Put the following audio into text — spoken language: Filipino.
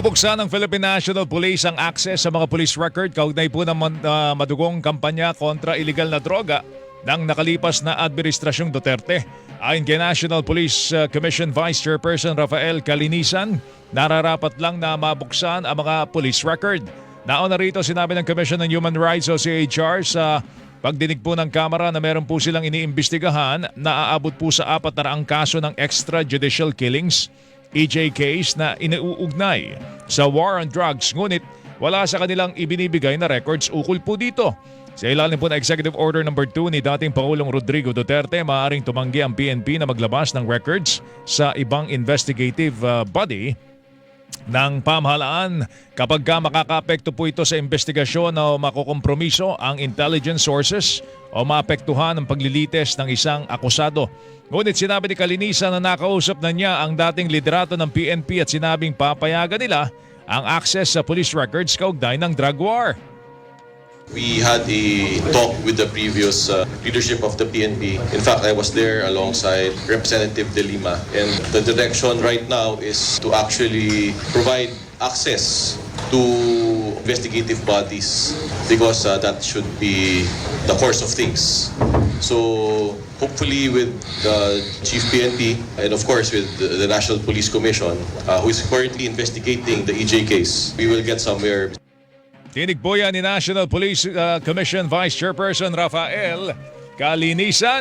Bubuksan ng Philippine National Police ang access sa mga police record kaugnay po ng ah, madugong kampanya kontra illegal na droga ng nakalipas na Administrasyong Duterte. Ayon kay National Police ah, Commission Vice Chairperson Rafael Kalinisan, nararapat lang na mabuksan ang mga police record. Nauna rito sinabi ng Commission on Human Rights o CHR sa pagdinig po ng Kamara na meron po silang iniimbestigahan na aabot po sa apat na raang kaso ng extrajudicial killings EJ case na iniuugnay sa war on drugs ngunit wala sa kanilang ibinibigay na records ukol po dito. Sa ilalim po ng Executive Order No. 2 ni dating Pangulong Rodrigo Duterte, maaaring tumanggi ang PNP na maglabas ng records sa ibang investigative uh, body ng pamahalaan kapag ka makakapekto po ito sa investigasyon o makukompromiso ang intelligence sources o maapektuhan ang paglilites ng isang akusado. Ngunit sinabi ni Kalinisan na nakausap na niya ang dating liderato ng PNP at sinabing papayagan nila ang access sa police records kaugnay ng drug war. We had a talk with the previous uh, leadership of the PNP. In fact, I was there alongside Representative De Lima. And the direction right now is to actually provide access to investigative bodies because uh, that should be the course of things. So hopefully with the Chief PNP and of course with the, National Police Commission uh, who is currently investigating the EJ case, we will get somewhere Tinig po yan ni National Police uh, Commission Vice Chairperson Rafael Kalinisan.